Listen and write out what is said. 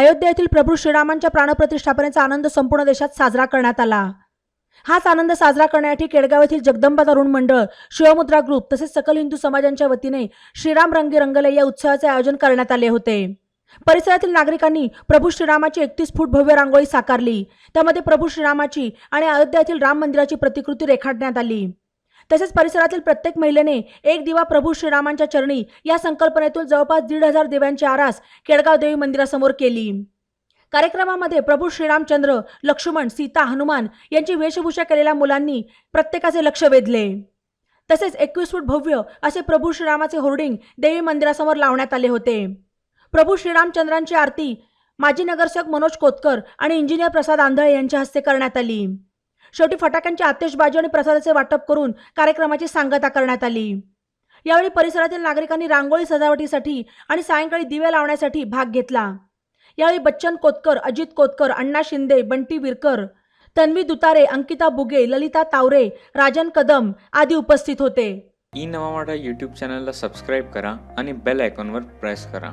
अयोध्या येथील प्रभू श्रीरामांच्या प्राणप्रतिष्ठापनेचा आनंद संपूर्ण देशात साजरा करण्यात आला. हाच आनंद साजरा करण्यासाठी केडगाव येथील जगदंबा तरुण मंडळ शिवमुद्रा ग्रुप तसेच सकल हिंदू समाजांच्या वतीने श्रीराम रंगी रंगले या उत्सवाचे आयोजन करण्यात आले होते. परिसरातील नागरिकांनी प्रभू श्रीरामाची एकतीस फूट भव्य रांगोळी साकारली. त्यामध्ये प्रभू श्रीरामाची आणि अयोध्यातील राम मंदिराची प्रतिकृती रेखाटण्यात आली. तसेच परिसरातील प्रत्येक महिलेने एक दिवा प्रभू श्रीरामांच्या चरणी या संकल्पनेतून जवळपास दीड हजार दिव्यांची आरास केडगाव देवी मंदिरासमोर केली. कार्यक्रमामध्ये प्रभू श्रीरामचंद्र लक्ष्मण सीता हनुमान यांची वेशभूषा केलेल्या मुलांनी प्रत्येकाचे लक्ष वेधले. तसेच एकवीस फूट भव्य असे प्रभू श्रीरामाचे होर्डिंग देवी मंदिरासमोर लावण्यात आले होते. प्रभू श्रीरामचंद्रांची आरती माजी नगरसेवक मनोज कोतकर आणि इंजिनियर प्रसाद आंधळे यांच्या हस्ते करण्यात आली. शेवटी फटाक्यांची आतिषबाजी आणि प्रसादाचे वाटप करून कार्यक्रमाची सांगता करण्यात आली. यावेळी परिसरातील नागरिकांनी रांगोळी सजावटीसाठी आणि सायंकाळी दिवे लावण्यासाठी भाग घेतला. यावेळी बच्चन कोतकर अजित कोतकर अण्णा शिंदे बंटी विरकर तन्वी दुतारे अंकिता बुगे ललिता तावरे राजन कदम आदी उपस्थित होते. ई नवा यूट्यूब चॅनलला सबस्क्राईब करा आणि बेल आयकॉनवर प्रेस करा.